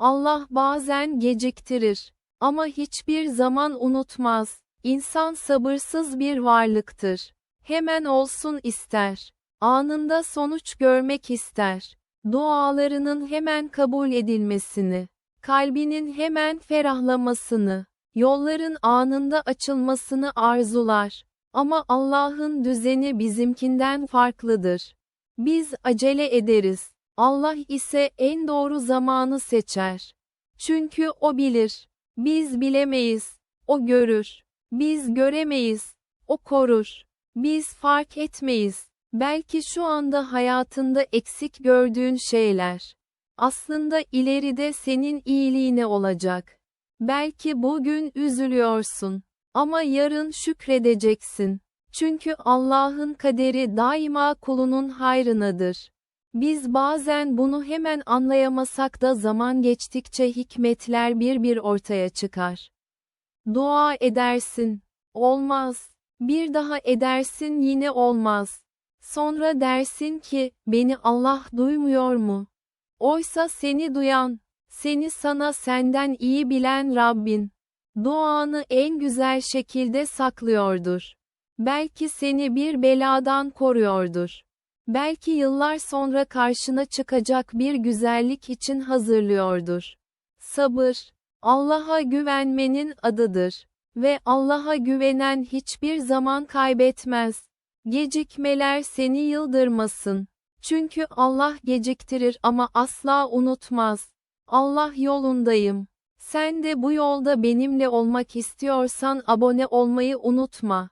Allah bazen geciktirir. Ama hiçbir zaman unutmaz. İnsan sabırsız bir varlıktır. Hemen olsun ister. Anında sonuç görmek ister. Dualarının hemen kabul edilmesini, kalbinin hemen ferahlamasını, yolların anında açılmasını arzular. Ama Allah'ın düzeni bizimkinden farklıdır. Biz acele ederiz. Allah ise en doğru zamanı seçer. Çünkü o bilir. Biz bilemeyiz. O görür. Biz göremeyiz. O korur. Biz fark etmeyiz. Belki şu anda hayatında eksik gördüğün şeyler. Aslında ileride senin iyiliğine olacak. Belki bugün üzülüyorsun. Ama yarın şükredeceksin. Çünkü Allah'ın kaderi daima kulunun hayrınadır. Biz bazen bunu hemen anlayamasak da zaman geçtikçe hikmetler bir bir ortaya çıkar. Dua edersin. Olmaz. Bir daha edersin yine olmaz. Sonra dersin ki, beni Allah duymuyor mu? Oysa seni duyan, seni sana senden iyi bilen Rabbin, duanı en güzel şekilde saklıyordur. Belki seni bir beladan koruyordur. Belki yıllar sonra karşına çıkacak bir güzellik için hazırlıyordur. Sabır, Allah'a güvenmenin adıdır. Ve Allah'a güvenen hiçbir zaman kaybetmez. Gecikmeler seni yıldırmasın. Çünkü Allah geciktirir ama asla unutmaz. Allah yolundayım. Sen de bu yolda benimle olmak istiyorsan abone olmayı unutma.